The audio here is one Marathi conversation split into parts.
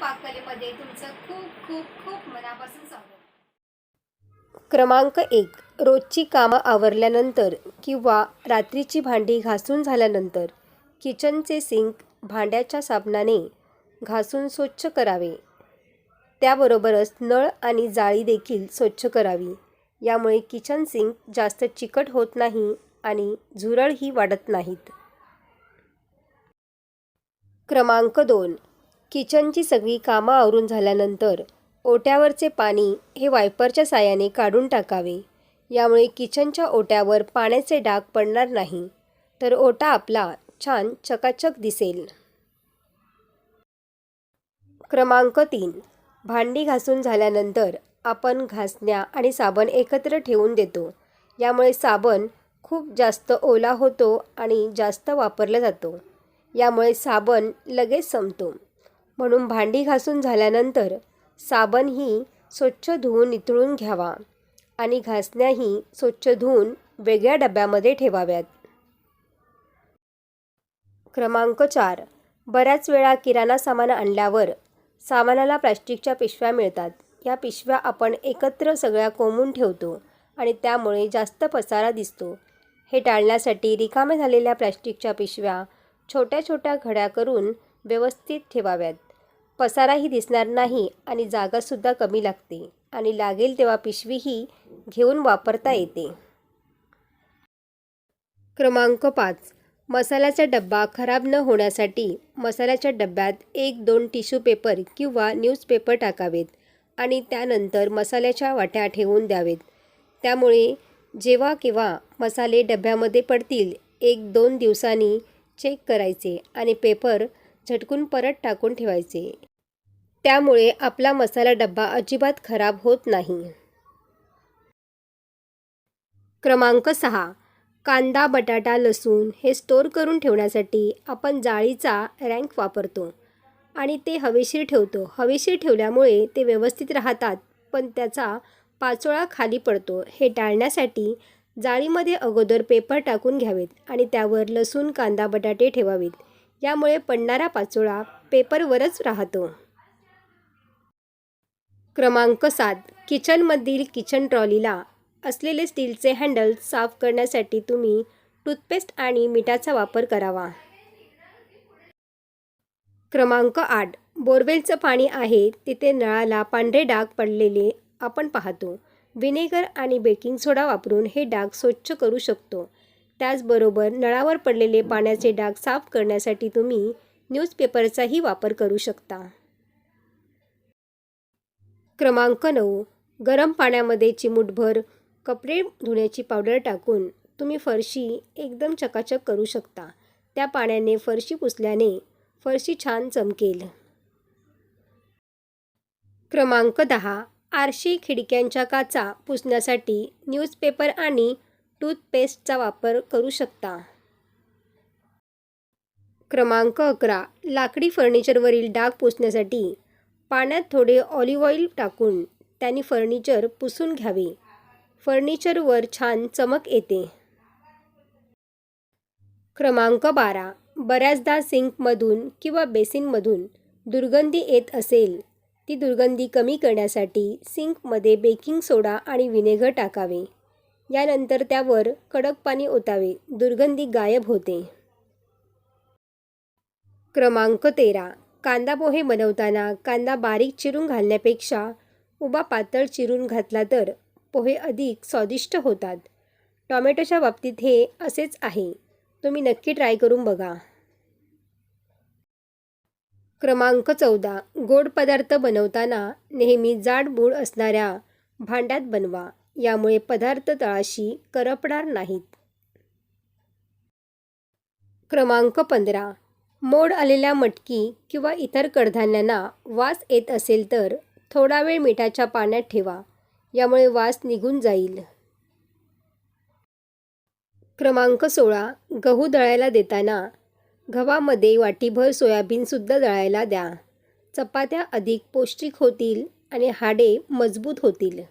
पाककलेमध्ये तुमचं खूप खूप खूप मनापासून स्वागत. क्रमांक एक रोजची कामं आवरल्यानंतर किंवा रात्रीची भांडी घासून झाल्यानंतर किचनचे सिंक भांड्याच्या साबणाने घासून स्वच्छ करावे. त्याबरोबरच नळ आणि जाळी देखील स्वच्छ करावी. यामुळे किचन सिंक जास्त चिकट होत नाही आणि झुरळही वाढत नाहीत. क्रमांक दोन किचनची सगळी कामं आवरून झाल्यानंतर ओट्यावरचे पाणी हे वायपरच्या साहाय्याने काढून टाकावे. यामुळे किचनच्या ओट्यावर पाण्याचे डाग पडणार नाही. तर ओटा आपला छान चकाचक दिसेल. क्रमांक तीन. भांडी घासून झाल्यानंतर आपण घासण्या आणि साबण एकत्र ठेवून देतो. यामुळे साबण खूप जास्त ओला होतो आणि जास्त वापरला जातो. यामुळे साबण लगेच संपतो. म्हणून भांडी घासून झाल्यानंतर साबण ही स्वच्छ धुवून नितळून घ्यावा आणि घासण्याही स्वच्छ धुवून वेगळ्या डब्यामध्ये ठेवाव्यात. क्रमांक चार. बऱ्याच वेळा किराणा सामान आणल्यावर सामानाला प्लॅस्टिकच्या पिशव्या मिळतात. या पिशव्या आपण एकत्र सगळ्या कोंबून ठेवतो आणि त्यामुळे जास्त पसारा दिसतो. हे टाळण्यासाठी रिकाम्या झालेल्या प्लॅस्टिकच्या पिशव्या छोट्या छोट्या घड्या करून व्यवस्थित ठेवाव्यात. पसाराही दिसणार नाही आणि जागासुद्धा कमी लागते आणि लागेल तेव्हा पिशवीही घेऊन वापरता येते. क्रमांक पाच. मसाल्याचा डब्बा खराब न होण्यासाठी मसाल्याच्या डब्यात एक दोन टिश्यू पेपर किंवा न्यूजपेपर टाकावेत आणि त्यानंतर मसाल्याच्या वाट्या ठेवून द्यावेत. त्यामुळे जेव्हा केव्हा मसाले डब्यामध्ये पडतील एक दोन दिवसांनी चेक करायचे आणि पेपर झटकून परत टाकून ठेवायचे. त्यामुळे आपला मसाला डब्बा अजिबात खराब होत नाही. क्रमांक सहा. कांदा बटाटा लसूण हे स्टोअर करून ठेवण्यासाठी आपण जाळीचा रँक वापरतो आणि ते हवेशीर ठेवतो. हवेशीर ठेवल्यामुळे ते व्यवस्थित राहतात पण त्याचा पाचोळा खाली पडतो. हे टाळण्यासाठी जाळीमध्ये अगोदर पेपर टाकून घ्यावेत आणि त्यावर लसूण कांदा बटाटे ठेवावेत. यामुळे पडणारा पाचोळा पेपरवरच राहतो. क्रमांक सात. किचनमधील किचन ट्रॉलीला असलेले स्टीलचे हँडल साफ करण्यासाठी तुम्ही टूथपेस्ट आणि मिठाचा वापर करावा. क्रमांक आठ. बोरवेलचं पाणी आहे तिथे नळाला पांढरे डाग पडलेले आपण पाहतो. विनेगर आणि बेकिंग सोडा वापरून हे डाग स्वच्छ करू शकतो. त्याचबरोबर नळावर पडलेले पाण्याचे डाग साफ करण्यासाठी तुम्ही न्यूजपेपरचाही वापर करू शकता. क्रमांक नऊ. गरम पाण्यामध्ये चिमूटभर कपडे धुण्याची पावडर टाकून तुम्ही फरशी एकदम चकाचक करू शकता. त्या पाण्याने फरशी पुसल्याने फरशी छान चमकेल. क्रमांक दहा. आरशी खिडक्यांच्या काचा पुसण्यासाठी न्यूजपेपर आणि टूथपेस्टचा वापर करू शकता. क्रमांक अकरा. लाकडी फर्निचरवरील डाग पुसण्यासाठी पाण्यात थोडे ऑलिव्ह ऑइल टाकून त्यांनी फर्निचर पुसून घ्यावे. फर्निचरवर छान चमक येते. क्रमांक बारा. बऱ्याचदा सिंकमधून किंवा बेसिनमधून दुर्गंधी येत असेल ती दुर्गंधी कमी करण्यासाठी सिंकमध्ये बेकिंग सोडा आणि विनेगर टाकावे. यानंतर त्यावर कडक पाणी ओतावे दुर्गंधी गायब होते. क्रमांक तेरा. कांदा पोहे बनवताना कांदा बारीक चिरून घालण्यापेक्षा उभा पातळ चिरून घातला तर पोहे अधिक स्वादिष्ट होतात. टॉमॅटोच्या बाबतीत हे असेच आहे. तुम्ही नक्की ट्राय करून बघा. क्रमांक चौदा. गोड पदार्थ बनवताना नेहमी जाड बूड असणाऱ्या भांड्यात बनवा. यामुळे पदार्थ तळाशी करपणार नाहीत. क्रमांक पंधरा. मोड आलेल्या मटकी किंवा इतर कडधान्यांना वास येत असेल तर थोडा वेळ मिठाच्या पाण्यात ठेवा. यामुळे वास निघून जाईल. क्रमांक सोळा. गहू दळायला देताना गव्हामध्ये वाटीभर सोयाबीनसुद्धा दळायला द्या. चपात्या अधिक पौष्टिक होतील आणि हाडे मजबूत होतील.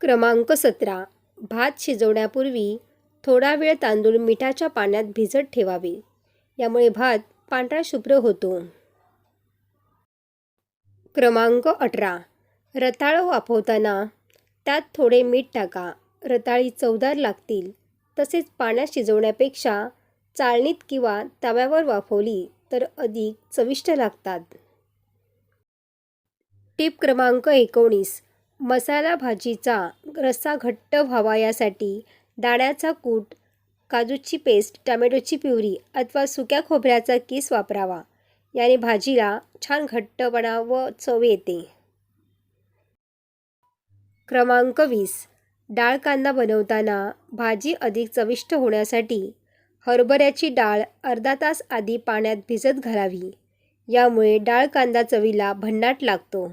क्रमांक सतरा. भात शिजवण्यापूर्वी थोडा वेळ तांदूळ मिठाच्या पाण्यात भिजत ठेवावे. यामुळे भात पांढरा शुभ्र होतो. क्रमांक अठरा. रताळं वाफवताना त्यात थोडे मीठ टाका. रताळी चवदार लागतील. तसेच पाण्यात शिजवण्यापेक्षा चाळणीत किंवा तव्यावर वाफवली तर अधिक चविष्ट लागतात. टिप क्रमांक एकोणीस. मसाला भाजीचा रस्सा घट्ट व्हावा यासाठी दाण्याचा कूट काजूची पेस्ट टमॅटोची प्युरी अथवा सुक्या खोबऱ्याचा किस वापरावा. याने भाजीला छान घट्टपणा व चव येते. क्रमांक वीस. डाळ कांदा बनवताना भाजी अधिक चविष्ट होण्यासाठी हरभऱ्याची डाळ अर्धा तास आधी पाण्यात भिजत घालावी. यामुळे डाळ कांदा चवीला भन्नाट लागतो.